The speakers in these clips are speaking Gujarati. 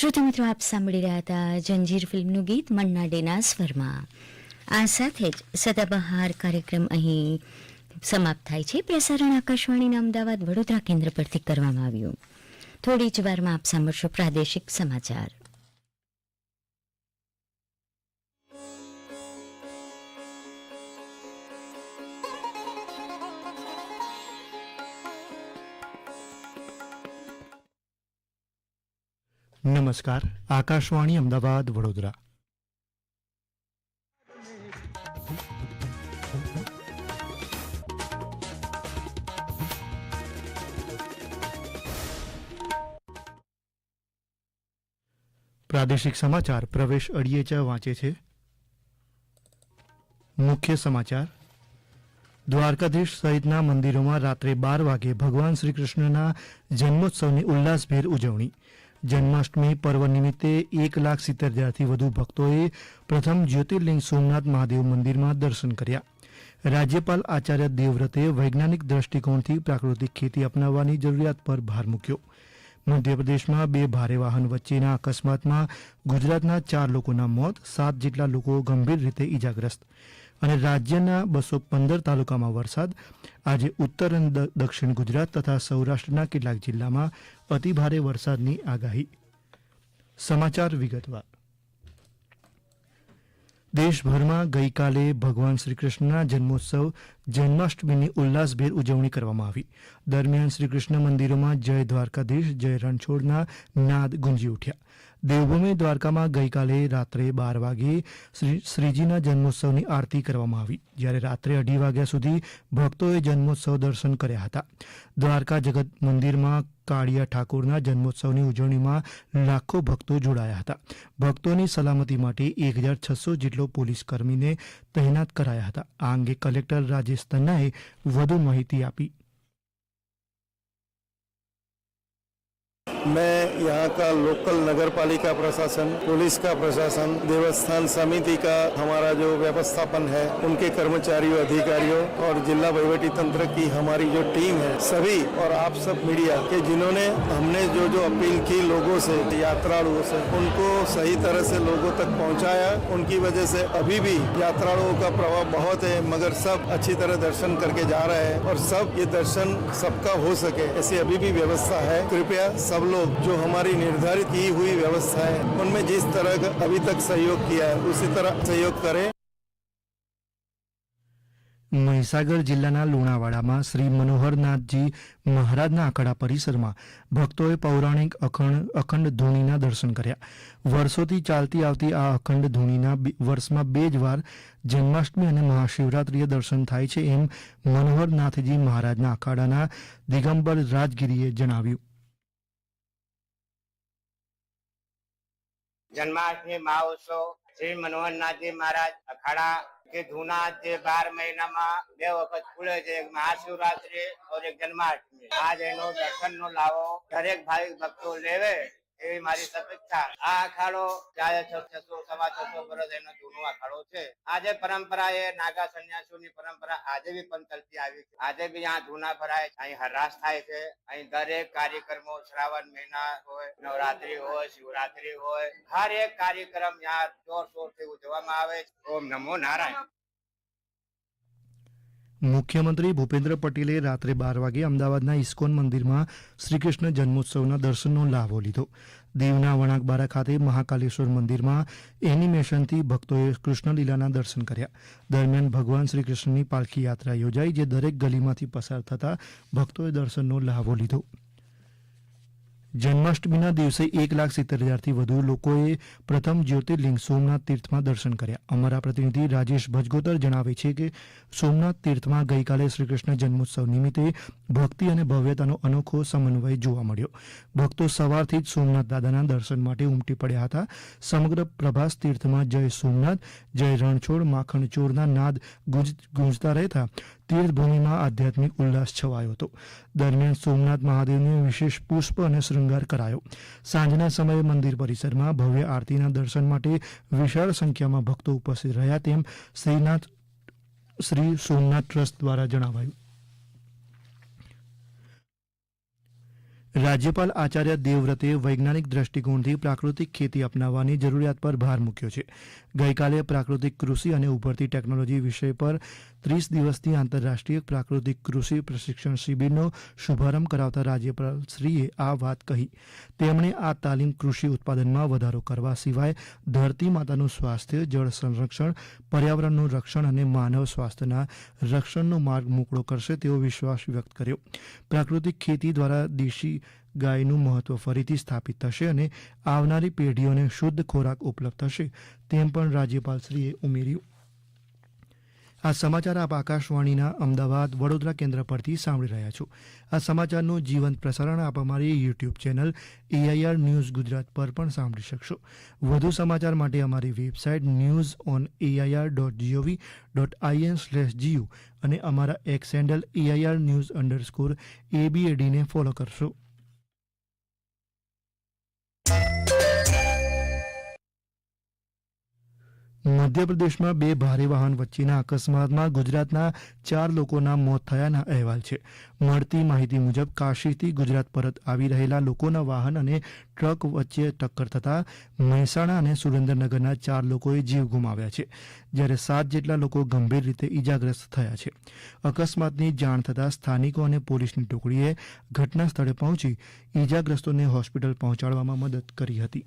શ્રોતા મિત્રો, આપ સાંભળી રહ્યા હતા જંજીર ફિલ્મનું ગીત મન્ના ડેના સ્વરમાં. આ સાથે જ સદાબહાર કાર્યક્રમ અહીં સમાપ્ત થાય છે. પ્રસારણ આકાશવાણીના અમદાવાદ વડોદરા કેન્દ્ર પરથી કરવામાં આવ્યું. થોડી જ વારમાં આપ સાંભળશો પ્રાદેશિક સમાચાર. નમસ્કાર, આકાશવાણી અમદાવાદ, વડોદરા. પ્રાદેશિક સમાચાર, પ્રવેશ અડિયેચા વાંચે છે. મુખ્ય સમાચાર, દ્વારકાધીશ સહિતના મંદિરોમાં રાત્રે બાર વાગે ભગવાન શ્રી કૃષ્ણના જન્મોત્સવની ઉલ્લાસભેર ઉજવણી. જન્માષ્ટમી પર્વ નિમિત્તે એક લાખ સિત્તેર હજારથી વધુ ભક્તોએ પ્રથમ જ્યોતિર્લિંગ સોમનાથ મહાદેવ મંદિરમાં દર્શન કર્યા. રાજ્યપાલ આચાર્ય દેવવ્રતે વૈજ્ઞાનિક દ્રષ્ટિકોણથી પ્રાકૃતિક ખેતી અપનાવવાની જરૂરિયાત પર ભાર મૂક્યો. મધ્યપ્રદેશમાં બે ભારે વાહન વચ્ચેના અકસ્માતમાં ગુજરાતના ચાર લોકોના મોત, સાત જેટલા લોકો ગંભીર રીતે ઇજાગ્રસ્ત અને રાજ્યના બસો પંદર તાલુકામાં વરસાદ. આજે ઉત્તર અને દક્ષિણ ગુજરાત તથા સૌરાષ્ટ્રના કેટલાક જિલ્લામાં અતિભારે વરસાદની આગાહી. સમાચાર વિગતવાર. દેશભરમાં ગઈકાલે ભગવાન શ્રીકૃષ્ણના જન્મોત્સવ જન્માષ્ટમીની ઉલ્લાસભેર ઉજવણી કરવામાં આવી. દરમિયાન શ્રીકૃષ્ણ મંદિરોમાં જય દ્વારકાધીશ, જય રણછોડના નાદ ગુંજી ઉઠ્યા. દેવભૂમિ દ્વારકામાં ગઈકાલે રાત્રે બાર વાગે શ્રીજીના જન્મોત્સવની આરતી કરવામાં આવી, જ્યારે રાત્રે અઢી વાગ્યા સુધી ભક્તોએ જન્મોત્સવ દર્શન કર્યા હતા. દ્વારકા જગત મંદિરમાં કાળિયા ઠાકોરના જન્મોત્સવની ઉજવણીમાં લાખો ભક્તો જોડાયા હતા. ભક્તોની સલામતી માટે એક હજાર છસો જેટલો પોલીસ કર્મીને તૈનાત કરાયા હતા. આ અંગે કલેક્ટર રાજેશ તન્નાએ વધુ માહિતી આપી. मैं यहाँ का लोकल नगर पालिका प्रशासन, पुलिस का प्रशासन, देवस्थान समिति का हमारा जो व्यवस्थापन है, उनके कर्मचारियों, अधिकारियों और जिला वहीवटी तंत्र की हमारी जो टीम है, सभी और आप सब मीडिया के जिन्होंने हमने जो जो अपील की लोगों से, यात्रालुओं से, उनको सही तरह से लोगों तक पहुँचाया। उनकी वजह से अभी भी यात्रालुओं का प्रभाव बहुत है, मगर सब अच्छी तरह दर्शन करके जा रहे हैं और सब ये दर्शन सबका हो सके, ऐसी अभी भी व्यवस्था है। कृपया सब लोग जो हमारी निर्धारित की हुई व्यवस्था है उनमें जिस तरह का अभी तक सहयोग किया है उसी तरह सहयोग करें મહીસાગર જિલ્લાના લુણાવાડામાં શ્રી મનોહરનાથજી મહારાજના આખડા પરિસરમાં ભક્તોએ પૌરાણિક અખંડ અખંડ ધૂણીના દર્શન કર્યા વર્ષોથી ચાલતી આવતી આ અખંડ ધૂણીના બે- વર્ષમાં બે જ વાર જન્માષ્ટમી અને મહાશિવરાત્રિએ દર્શન થાય છે એમ મનોહરનાથજી મહારાજના અખાડાના દિગંબર રાજગીરીએ જણાવ્યું જન્માષ્ટમી મહોત્સવ શ્રી મનોહરનાથજી મહારાજ અખાડા કે ધૂના જે બાર મહિનામાં બે વખત ખુલે છે, એક મહાશિવરાત્રી, ઓર એક જન્માષ્ટમી. આજ એનો દર્શન નો લાવો દરેક ભાવિક ભક્તો લેવે એવી મારી સપેક્ષા આ અખાડો ચારે છસો સવા છસો વર્ષ એનો જૂનો અખાડો છે. આજે પરંપરા એ નાગા સંન્યાસીઓની પરંપરા આજે બી ચાલતી આવી છે. આજે બી અહીંયા ધૂના ભરાય અહીં હરાશ થાય છે. અહીં દરેક કાર્યક્રમો શ્રાવણ મહિના હોય, નવરાત્રી હોય, શિવરાત્રી હોય, હર એક કાર્યક્રમ यहाँ જોરથી ઉજવવામાં આવે છે. ઓમ નમો નારાયણ. મુખ્યમંત્રી ભૂપેન્દ્ર પટેલે રાત્રે બાર વાગે અમદાવાદના ઇસ્કોન મંદિરમાં શ્રીકૃષ્ણ જન્મોત્સવના દર્શનનો લાભો લીધો. દીવના વણાકબારા ખાતે મહાકાલેશ્વર મંદિરમાં એનિમેશનથી ભક્તોએ કૃષ્ણલીલાના દર્શન કર્યા. દરમિયાન ભગવાન શ્રી કૃષ્ણની પાલખી યાત્રા યોજાઈ, જે દરેક ગલીમાંથી પસાર થતા ભક્તોએ દર્શનનો લાભો લીધો. જન્માષ્ટમીના દિવસે એક લાખ સિત્તેર હજારથી વધુ લોકોએ પ્રથમ જ્યોતિર્લિંગ સોમનાથ તીર્થમાં દર્શન કર્યા. અમારા પ્રતિનિધિ રાજેશ ભજગોતર જણાવે છે કે સોમનાથ તીર્થમાં ગઈકાલે શ્રીકૃષ્ણ જન્મોત્સવ નિમિત્તે ભક્તિ અને ભવ્યતાનો અનોખો સમન્વય જોવા મળ્યો. ભક્તો સવારથી જ સોમનાથ દાદાના દર્શન માટે ઉમટી પડ્યા હતા. સમગ્ર પ્રભાસ તીર્થમાં જય સોમનાથ, જય રણછોડ માખણ ચોરના નાદ ગુંજ- ગુંજતા રહેતા તીર્થભૂમિમાં આધ્યાત્મિક ઉલ્લાસ છવાયો હતો. દરમિયાન સોમનાથ મહાદેવને વિશેષ પુષ્પ અને શૃંગાર કરાયો. સાંજના સમયે મંદિર પરિસરમાં ભવ્ય આરતીના દર્શન માટે વિશાળ સંખ્યામાં ભક્તો ઉપસ્થિત રહ્યા તેમ શ્રીનાથ, શ્રી સોમનાથ ટ્રસ્ટ દ્વારા જણાવાયું. રાજ્યપાલ આચાર્ય દેવવ્રતે વૈજ્ઞાનિક દ્રષ્ટિકોણથી પ્રાકૃતિક ખેતી અપનાવવાની જરૂરિયાત પર ભાર મૂક્યો છે. ગઈકાલે પ્રાકૃતિક કૃષિ અને ઉભરતી ટેકનોલોજી વિષય પર ત્રીસ દિવસની આંતરરાષ્ટ્રીય પ્રાકૃતિક કૃષિ પ્રશિક્ષણ શિબિરનો શુભારંભ કરાવતા રાજ્યપાલશ્રીએ આ વાત કહી. તેમણે આ તાલીમ કૃષિ ઉત્પાદનમાં વધારો કરવા સિવાય ધરતી માતાનું સ્વાસ્થ્ય, જળ સંરક્ષણ, પર્યાવરણનું રક્ષણ અને માનવ સ્વાસ્થ્યના રક્ષણનો માર્ગ મોકળો કરશે તેવો વિશ્વાસ વ્યક્ત કર્યો. પ્રાકૃતિક ખેતી દ્વારા દેશી ગાયનું મહત્વ ફરીથી સ્થાપિત થશે અને આવનારી પેઢીઓને શુદ્ધ ખોરાક ઉપલબ્ધ થશે તેમ પણ રાજ્યપાલશ્રીએ ઉમેર્યું. આ સમાચાર આપ આકાશવાણીના અમદાવાદ વડોદરા કેન્દ્ર પરથી સાંભળી રહ્યા છો. આ સમાચારનું જીવંત પ્રસારણ આપ અમારી YouTube channel AIR news Gujarat પર પણ સાંભળી શકશો. વધુ સમાચાર માટે અમારી website news on AIR dot GOV dot IN slash GU અને અમારા X handle AIR news underscore એબીએડીને follow કરશો. મધ્યપ્રદેશમાં બે ભારે વાહન વચ્ચેના અકસ્માતમાં ગુજરાતના ચાર લોકોના મોત થયાના અહેવાલ છે. મળતી માહિતી મુજબ કાશીથી ગુજરાત પરત આવી રહેલા લોકોના વાહન અને ટ્રક વચ્ચે ટક્કર થતાં મહેસાણા અને સુરેન્દ્રનગરના ચાર લોકોએ જીવ ગુમાવ્યા છે, જ્યારે સાત જેટલા લોકો ગંભીર રીતે ઈજાગ્રસ્ત થયા છે. અકસ્માતની જાણ થતાં સ્થાનિકો અને પોલીસની ટુકડીએ ઘટના સ્થળે પહોંચી ઈજાગ્રસ્તોને હોસ્પિટલ પહોંચાડવામાં મદદ કરી હતી.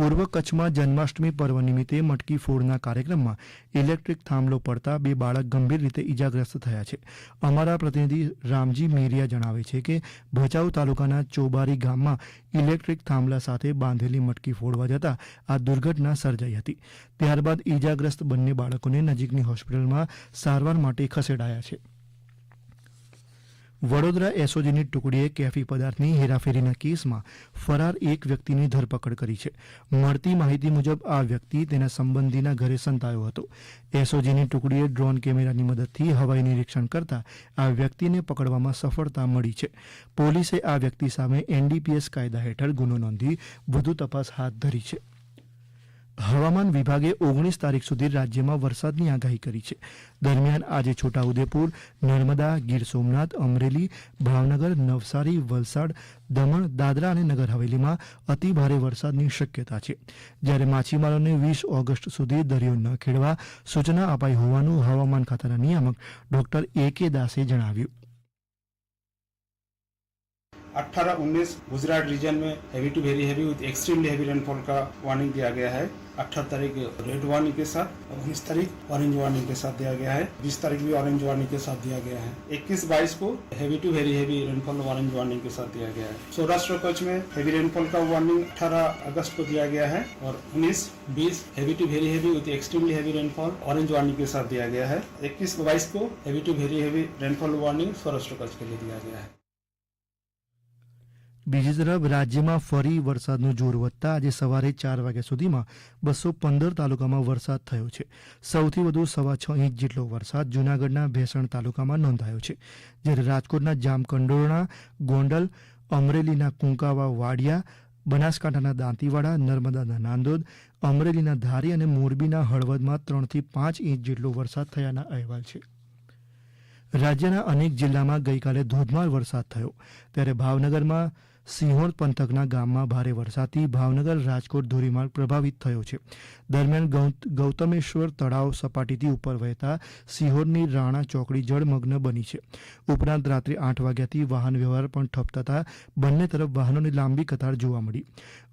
પૂર્વ કચ્છમાં જન્માષ્ટમી પર્વ નિમિત્તે મટકી ફોડના કાર્યક્રમમાં ઇલેક્ટ્રિક થાંભલો પડતા બે બાળક ગંભીર રીતે ઇજાગ્રસ્ત થયા છે. અમારા પ્રતિનિધિ રામજી મેરિયા જણાવે છે કે, ભચાઉ તાલુકાના ચોબારી ગામમાં ઇલેક્ટ્રિક થાંભલા સાથે બાંધેલી મટકી ફોડવા જતા આ દુર્ઘટના સર્જાઈ હતી. ત્યારબાદ ઇજાગ્રસ્ત બંને બાળકોને નજીકની હોસ્પિટલમાં સારવાર માટે ખસેડાયા છે. વડોદરા એસઓજીની ટુકડીએ કેફી પદાર્થની હેરાફેરીના કેસમાં ફરાર એક વ્યક્તિની ધરપકડ કરી છે. મળતી માહિતી મુજબ આ વ્યક્તિ તેના સંબંધીના ઘરે સંતાયો હતો. એસઓજીની ટુકડીએ ડ્રોન કેમેરાની મદદથી હવાઈ નિરીક્ષણ કરતા આ વ્યક્તિને પકડવામાં સફળતા મળી છે. પોલીસે આ વ્યક્તિ સામે એનડીપીએસ કાયદા હેઠળ ગુનો નોંધી વધુ તપાસ હાથ ધરી છે. હવામાન વિભાગે ઓગણીસ તારીખ સુધી રાજ્યમાં વરસાદની આગાહી કરી છે. દરમિયાન આજે છોટાઉદેપુર, નર્મદા, ગીર સોમનાથ, અમરેલી, ભાવનગર, નવસારી, વલસાડ, દમણ, દાદરા અને નગર હવેલીમાં અતિભારે વરસાદની શક્યતા છે. જ્યારે માછીમારોને વીસ ઓગસ્ટ સુધી દરિયો ન ખેડવા સૂચના અપાઈ હોવાનું હવામાન ખાતાના નિયામક ડોક્ટર એ કે દાસે જણાવ્યું. 18 19 गुजरात रीजन में heavy to very heavy with extremely heavy rainfall का वार्निंग दिया गया है। 18 तारीख रेड वार्निंग के साथ 19 तारीख ऑरेंज वार्निंग के साथ दिया गया है। 20 तारीख भी ऑरेंज वार्निंग के साथ दिया गया है। 21 22 को heavy to very heavy rainfall orange warning के साथ दिया गया है। सौराष्ट्र कच्छ में हैवी रेनफॉल का वार्निंग 18 अगस्त को दिया गया है और 19 20 heavy to very heavy with extremely heavy rainfall orange warning के साथ दिया गया है। 21 22 को heavy to very heavy rainfall warning Saurashtra Kutch के लिए दिया गया है। બીજી તરફ રાજ્યમાં ફરી વરસાદનું જોર વધતા આજે સવારે ચાર વાગ્યા સુધીમાં બસો પંદર તાલુકામાં વરસાદ થયો છે. સૌથી વધુ સવા છ ઇંચ જેટલો વરસાદ જૂનાગઢના ભેસણ તાલુકામાં નોંધાયો છે. જ્યારે રાજકોટના જામકંડોરણા, ગોંડલ, અમરેલીના કુંકાવા વાડિયા, બનાસકાંઠાના દાંતીવાડા, નર્મદાના નાંદોદ, અમરેલીના ધારી અને મોરબીના હળવદમાં ત્રણથી પાંચ ઇંચ જેટલો વરસાદ થયાના અહેવાલ છે. રાજ્યના અનેક જિલ્લામાં ગઈકાલે ધોધમાર વરસાદ થયો. ત્યારે ભાવનગરમાં સિંહોર પંથકના ગામમાં ભારે વરસાદથી ભાવનગર, રાજકોટ, ધોરીમાર્ગ પ્રભાવિત થયો છે. દરમિયાન ગૌતમેશ્વર તળાવ સપાટીથી ઉપર વહેતા સિહોરની રાણા ચોકડી જળમગ્ન બની છે. ઉપરાંત રાત્રે આઠ વાગ્યાથી વાહન વ્યવહાર પણ ઠપ થતા બંને તરફ વાહનોની લાંબી કતાર જોવા મળી.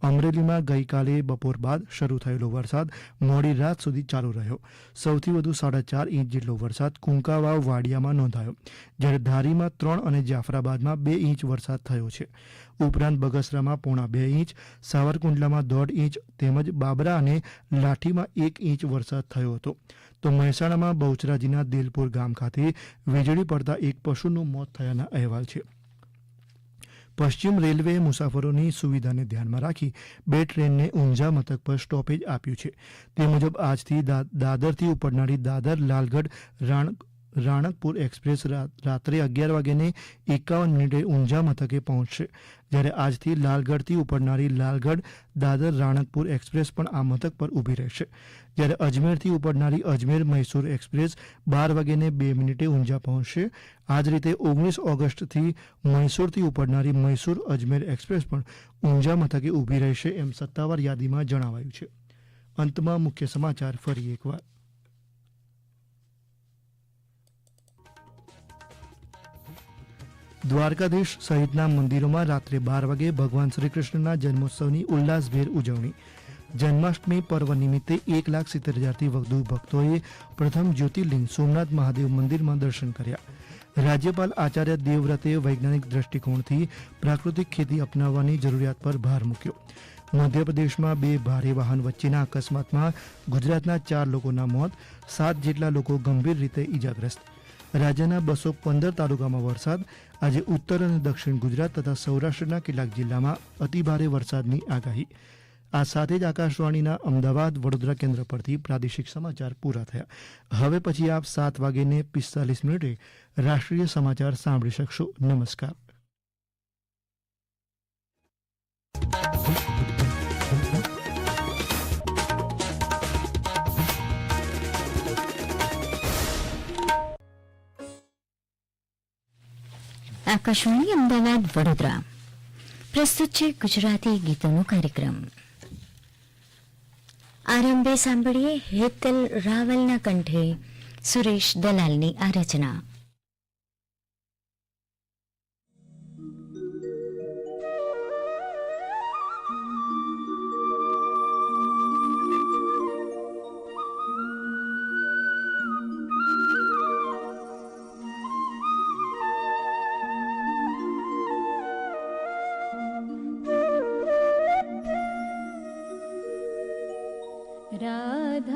અમરેલીમાં ગઈકાલે બપોર બાદ શરૂ થયેલો વરસાદ મોડી રાત સુધી ચાલુ રહ્યો. સૌથી વધુ સાડા ચાર ઇંચ જેટલો વરસાદ કુંકાવાવ વાડિયામાં નોંધાયો. જ્યારે ધારીમાં ત્રણ અને જાફરાબાદમાં બે ઇંચ વરસાદ થયો છે. ઉપરાંત બગસરામાં પોણા બે ઇંચ, સાવરકુંડલામાં દોઢ ઇંચ તેમજ બાબરા અને લાઠીમાં એક ઇંચ વરસાદ થયો હતો. તો મહેસાણામાં બહુચરાજીના દેલપુર ગામ ખાતે વીજળી પડતા એક પશુનું મોત થયાના અહેવાલ છે. પશ્ચિમ રેલવેએ મુસાફરોની સુવિધાને ધ્યાનમાં રાખી બે ટ્રેનને ઊંઝા મથક પર સ્ટોપેજ આપ્યું છે. તે મુજબ આજથી દાદરથી ઉપડનારી દાદર, લાલગઢ રાણ રાણકપુર એક્સપ્રેસ રાત્રે અગિયાર વાગ્યાને એકાવન મિનિટે ઊંઝા મથકે પહોંચશે. જ્યારે આજથી લાલગઢથી ઉપડનારી લાલગઢ દાદર રાણકપુર એક્સપ્રેસ પણ આ મથક પર ઊભી રહેશે. જ્યારે અજમેરથી ઉપડનારી અજમેર મૈસૂર એક્સપ્રેસ બાર વાગ્યાને બે મિનિટે ઊંઝા પહોંચશે. આ જ રીતે ઓગણીસ ઓગસ્ટથી મૈસૂરથી ઉપડનારી મૈસૂર અજમેર એક્સપ્રેસ પણ ઊંઝા મથકે ઊભી રહેશે એમ સત્તાવાર યાદીમાં જણાવાયું છે. અંતમાં મુખ્ય સમાચાર ફરી એકવાર. દ્વારકાધીશ સહિતના મંદિરોમાં રાત્રે બાર વાગે ભગવાન શ્રી જન્મોત્સવની ઉલ્લાસભેર ઉજવણી. જન્માષ્ટમી પર્વ નિમિત્તે એક લાખ સિત્તેર હજારથી વધુ ભક્તોએ પ્રથમ જ્યોતિર્લિંગ સોમનાથ મહાદેવ મંદિરમાં દર્શન કર્યા. રાજ્યપાલ આચાર્ય દેવવ્રતે વૈજ્ઞાનિક દ્રષ્ટિકોણથી પ્રાકૃતિક ખેતી અપનાવવાની જરૂરિયાત પર ભાર મૂક્યો. મધ્યપ્રદેશમાં બે ભારે વાહન વચ્ચેના અકસ્માતમાં ગુજરાતના ચાર લોકોના મોત, સાત જેટલા લોકો ગંભીર રીતે ઇજાગ્રસ્ત રાજ્યના બસો પંદર તાલુકામાં વરસાદ આજે ઉત્તર અને દક્ષિણ ગુજરાત તથા સૌરાષ્ટ્રના કેટલાક જિલ્લામાં અતિભારે વરસાદની આગાહી. આ સાથે જ આકાશવાણીના અમદાવાદ, વડોદરા કેન્દ્ર પરથી પ્રાદેશિક સમાચાર પૂરા થયા. હવે પછી આપ સાત વાગીને પિસ્તાલીસ મિનિટે રાષ્ટ્રીય સમાચાર સાંભળી શકશો. નમસ્કાર. આકાશવાણી અમદાવાદ વડોદરા પ્રસ્તુત છે ગુજરાતી ગીતોનો કાર્યક્રમ આરંભે સાંભળીએ હેતલ રાવલના કંઠે સુરેશ દલાલની આ રચના